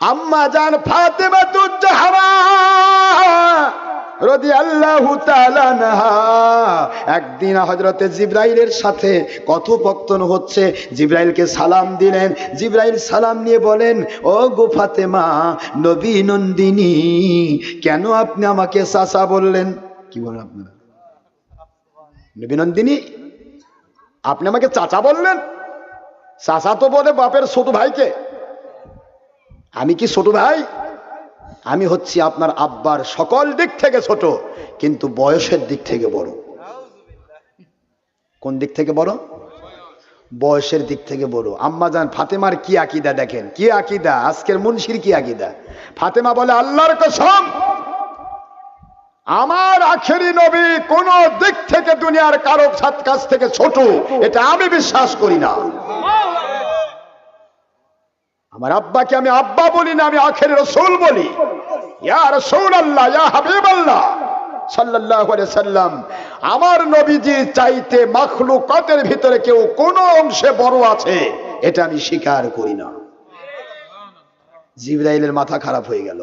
আম্মা জান ফাতেমা জাহরা রদি আল্লাহ একদিন হজরতে জিব্রাইলের সাথে কথোপকথন হচ্ছে। জিব্রাইলকে সালাম দিলেন। জিব্রাইল সালাম নিয়ে বলেন, ও গো ফাতেমা, নবী নন্দিনী, কেন আপনি আমাকে সাসা বললেন? কি বলেন আপনারা? নবী নন্দিনী, আপনি আমাকে চাচা বললেন? চাচা তো বলে বাপের ছোট ভাইকে। আমি কি ছোট ভাই? আমি হচ্ছি আপনার আব্বার সকল দিক থেকে ছোট, কিন্তু বয়সের দিক থেকে বড়। কোন দিক থেকে বড়? বয়সের দিক থেকে বড়। আম্মা যান ফাতেমার কি আকিদা দেখেন? কি আকিদা? আজকের মুন্সির কি আকিদা? ফাতেমা বলে, আল্লাহর কসম, আমার আখেরি নবী কোন দিক থেকে দুনিয়ার কারও সাত কাছ থেকে ছোট, এটা আমি বিশ্বাস করি না। আমার আব্বাকে আমি আব্বা বলি না, আমি আখের রসুল বলি। আমার নবীজি চাইতে মাখলুকাতের ভিতরে কেউ কোন অংশে বড় আছে, এটা আমি স্বীকার করি না। জিব্রাইলের মাথা খারাপ হয়ে গেল।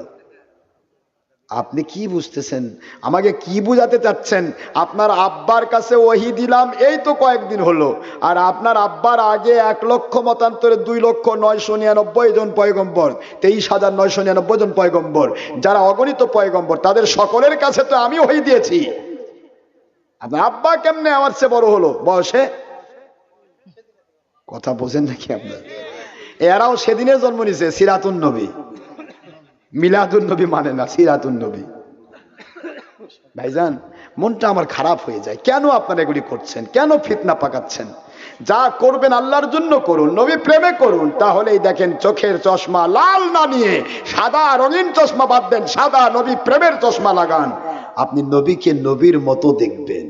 আপনি কি বুঝতেছেন? আমাকে কি বুঝাতে চাচ্ছেন? আপনার আব্বার কাছে ওহি দিলাম, এই তো কয়েকদিন হলো। আর আপনার আব্বার আগে এক লক্ষ মতান্তরে দুই লক্ষ নয়শো নিরানব্বই জন পয়গম্বর, তেইশ হাজার নয়শো নিরানব্বই জন পয়গম্বর। যারা অগণিত পয়গম্বর, তাদের সকলের কাছে তো আমি ওহি দিয়েছি। আপনার আব্বা কেমনে আমার চেয়ে বড় হলো? বয়সে? কথা বোঝেন নাকি আপনার? এরাও সেদিনে জন্ম নিছে, সিরাতুন নবী। মিলাদুন নবী মানে না সিরাতুন নবী ভাইজান, মনটা আমার খারাপ হয়ে যায়। কেন আপনারা এগুলি করছেন? কেন ফিতনা পাকাচ্ছেন? যা করবেন আল্লাহর জন্য করুন, নবী প্রেমে করুন, তাহলেই দেখেন চোখের চশমা লাল না নিয়ে সাদা রঙিন চশমা বাদ দেন, সাদা নবী প্রেমের চশমা লাগান। আপনি নবীকে নবীর মতো দেখবেন।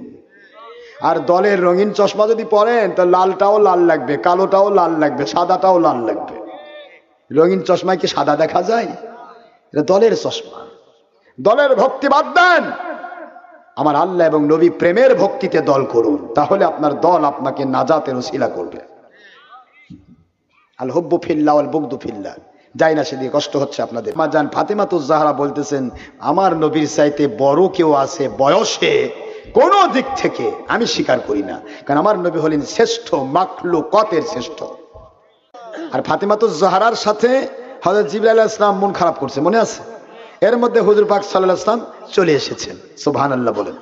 আর দলের রঙিন চশমা যদি পরেন, তো লালটাও লাল লাগবে, কালোটাও লাল লাগবে, সাদাটাও লাল লাগবে। রঙিন চশমায় কি সাদা দেখা যায়? এটা দলের চশমা। দলের ভক্তি বাদ দেন। আমার আল্লাহ এবং নবী প্রেমের ভক্তিতে দল করুন, তাহলে আপনার দল আপনাকে নাজাতের ওসিলা করবে। আল হব্বু ফিল্লা আল বুকদু ফিল্লা। যাই না সেদিকে কষ্ট হচ্ছে আপনাদের। মা যান ফাতেমা তো জাহারা বলতেছেন, আমার নবীর চাইতে বড় কেউ আছে বয়সে কোন দিক থেকে আমি স্বীকার করি না। কারণ আমার নবী হলেন শ্রেষ্ঠ মাকলু কতের শ্রেষ্ঠ। আর ফাতেমা তো জাহারার সাথে হজরত জিবরা আলাহ ইসলাম মন খারাপ করছে, মনে আছে? এর মধ্যে হুজুর পাক সাল্লাহ ইসলাম চলে এসেছেন সুবহান আল্লাহ বলেন।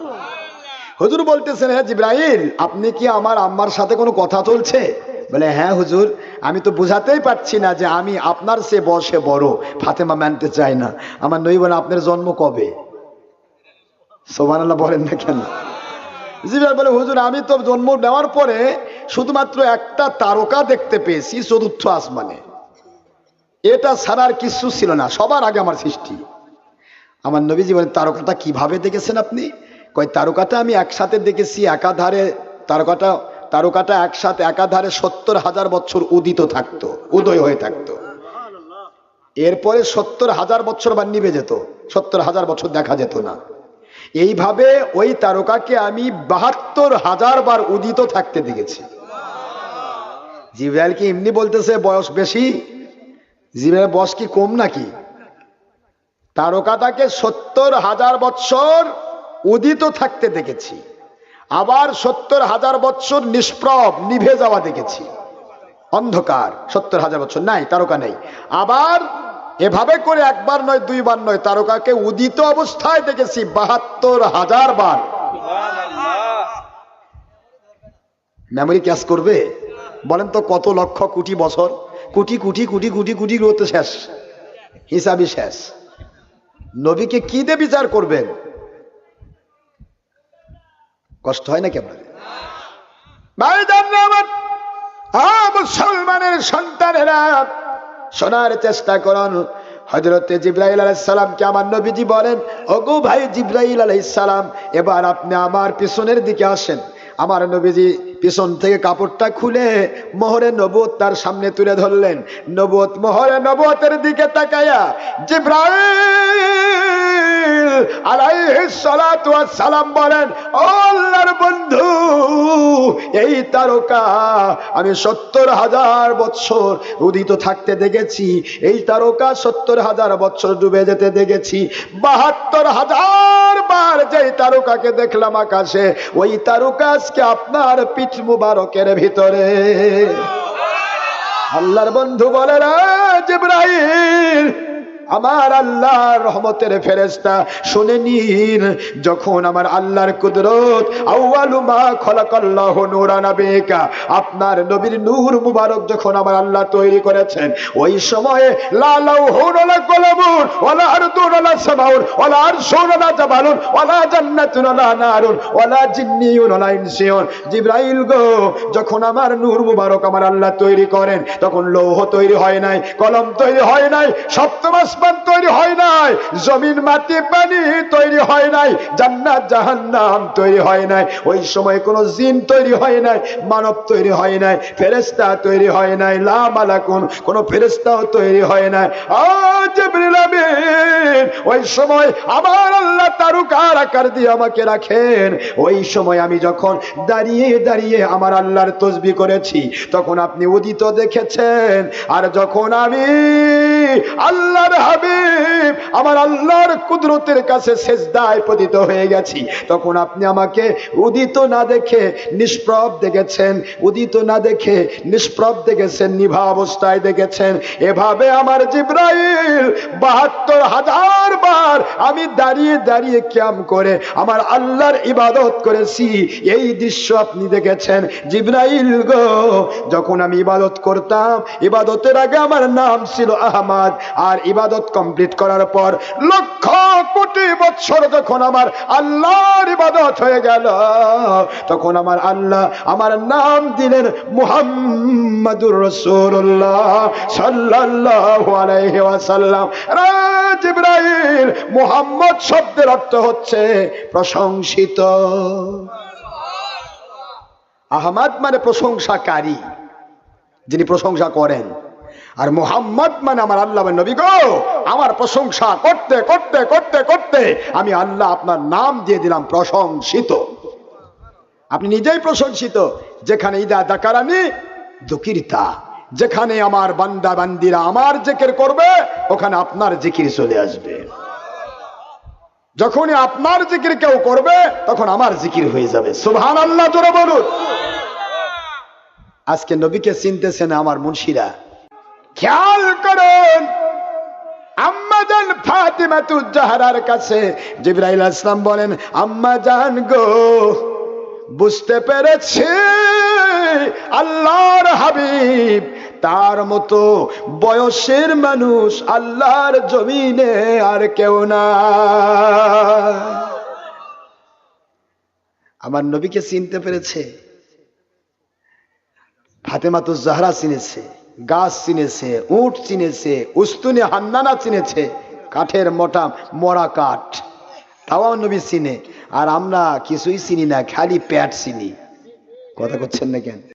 হুজুর বলতেছেন হ্যাঁ জিব্রাইল, আপনি কি আমার আম্মার সাথে কোনো কথা চলছে? বলে হ্যাঁ হুজুর, আমি তো বুঝাতেই পারছি না যে আমি আপনার সে বসে বড়, ফাতেমা মানতে চাই না। আমার নই বলে আপনার জন্ম কবে? সোমান আল্লাহ বলেন না কেন? জিব্রাইল বলে, হুজুর, আমি তো জন্ম নেওয়ার পরে শুধুমাত্র একটা তারকা দেখতে পেয়েছি, চতুর্থ আসমানে। এটা ছাড়ার কিছু ছিল না, সবার আগে আমার সৃষ্টি। আমার নবী জীবনে তারকাটা কীভাবে দেখেছেন আপনি? কয়, তারকাটা আমি একসাথে দেখেছি, একাধারে তারকাটা তারকাটা একসাথে, একাধারে সত্তর হাজার বছর উদিত থাকতো, উদয় হয়ে থাকতো। এরপরে সত্তর হাজার বছর বা নিভে যেত, সত্তর হাজার বছর দেখা যেত না। এইভাবে ওই তারকাকে আমি বাহাত্তর হাজার বার উদিত থাকতে দেখেছি। জিব্রাইল কি এমনি বলতেছে, বয়স বেশি? জিব্রাইল বয়স কি কম নাকি? তারকাটাকে সত্তর হাজার বৎসর উদিত থাকতে দেখেছি। আবার সত্তর হাজার বৎসর নিষ্প্রভ, নিভে যাওয়া দেখেছি। অন্ধকার, সত্তর হাজার বছর নাই, তারকা নেই। আবার এভাবে করে একবার নয়, দুইবার নয়, তারকাকে উদিত অবস্থায় দেখেছি বাহাত্তর হাজার বার। মেমোরি ক্যাশ করবে? বলেন তো কত লক্ষ কোটি বছর? কোটি কোটি কোটি কোটি কোটি করতে শেষ। হিসাবই শেষ। নবীকে কি দিয়ে বিচার করবেন? কষ্ট হয় নাকি আপনাদের? মুসলমানের সন্তানেরা, শোনার চেষ্টা করুন। হজরতে জিব্রাইল আলাইসালামকে আমার নবীজি বলেন, ওগো ভাই জিব্রাইল আলাইসালাম এবার আপনি আমার পিছনের দিকে আসেন। আমার নবীজি পিছন থেকে কাপড়টা খুলে মোহরে নবুত তার সামনে তুলে ধরলেন। নবুত মোহরে নবুতের দিকে তাকায়া জিব্রাইল সালাম বলেন আল্লাহর বন্ধু, এই তারকা, আমি সত্তর হাজার বৎসর উদিত থাকতে দেখেছি। এই তারকা সত্তর হাজার বৎসর ডুবে যেতে দেখেছি। বাহাত্তর হাজার বার যেই তারকাকে দেখলাম আকাশে, ওই তারকা আজকে আপনার পিঠ মুবারকের ভিতরে। আল্লাহর বন্ধু বলে না জিব্রাইল, আমার আল্লাহর রহমতের ফেরেস্তা শুনে নিন, যখন আমার আল্লাহর কুদরত আপনার নবীর নূর মুবারক যখন আমার আল্লাহ তৈরি করেছেন, ওই সময়ে, লা লাউহুন ওয়ালা কলামুন ওয়ালা আরদুন গো, যখন আমার নূর মুবারক আমার আল্লাহ তৈরি করেন, তখন লৌহ তৈরি হয় নাই, কলম তৈরি হয় নাই, সপ্তম আসমান তৈরি হয় নাই, জমিন, মাটি, পানি তৈরি হয় নাই, জান্নাত, জাহান্নাম তৈরি হয় নাই, ওই সময় কোনো জিন তৈরি হয় নাই, মানব তৈরি হয় নাই ফেরেস্তা তৈরি হয় নাই, লা মালাকুন কোনো ফেরেস্তাও তৈরি হয় নাই। ওই সময় আমার আল্লাহ তারুকার আকার দিয়ে আমাকে রাখেন। ওই সময় আমি যখন দাঁড়িয়ে দাঁড়িয়ে আমার আল্লাহর তসবি করেছি, তখন আপনি উদিত দেখেছেন। আর যখন আমি আল্লাহর হাবিব, আমার আল্লাহর কুদরতের কাছে শেষদায় পতিত হয়ে গেছি, তখন আপনি আমাকে উদিত না দেখে নিষ্প্রব দেখেছেন, উদিত না দেখে নিষ্প্রব দেখেছেন, নিভা অবস্থায় দেখেছেন। এভাবে আমার জিব্রাইল বাহাত্তর হাজার বার আমি দাঁড়িয়ে দাঁড়িয়ে ক্যাম করে আমার আল্লাহর ইবাদত করেছি। এই দৃশ্য আপনি দেখেছেন। জিব্রাইল গো, যখন আমি ইবাদত করতাম, ইবাদতের আগে আমার নাম ছিল আহমাদ। আর ইবাদত কমপ্লিট করার পর লক্ষ কোটি বছর যখন আমার আল্লাহর ইবাদত হয়ে গেল, তখন আমার আল্লাহ আমার নাম দিলেন মুহাম্মাদুর রাসূলুল্লাহ সাল্লাল্লাহু আলাইহি ওয়াসাল্লাম। রে জিবরাইল, মুহাম্মদ শব্দের অর্থ হচ্ছে প্রশংসিত। আহমদ মানে প্রশংসাকারী, যিনি প্রশংসা করেন। আর মোহাম্মদ মানে আমার আল্লাহ নবী গো। আমার প্রশংসা করতে করতে করতে করতে আমি আল্লাহ আপনার নাম দিয়ে দিলাম প্রশংসিত। আপনি নিজেই প্রশংসিত, যেখানে ইদা দাকারানি দুকিরতা, যেখানে আমার বান্দা বান্দিরা আমার জেকের করবে, ওখানে আপনার জিকির চলে আসবে। যখনই আপনার জিকির কেউ করবে, তখন আমার জিকির হয়ে যাবে। সুবহান আল্লাহ জোরে বলুন। আজকে নবীকে চিনতেছে না আমার মুন্সিরা। খেয়াল করুন। কাছে বলেন গো, বুঝতে পেরেছি, আল্লাহর হাবিব, তার মতো বয়সের মানুষ আল্লাহর জমিনে আর কেউ না। আমার নবীকে চিনতে পেরেছে ফাতেমাতু জাহরা চিনেছে। গাছ চিনেছে, উট চিনেছে, উস্তুনি হান্নানা চিনেছে, কাঠের মোটা মরা কাঠ। তাও নবী চিনে, আর আমরা কিছুই চিনি না, খালি প্যাট চিনি। কথা করছেন না কেন?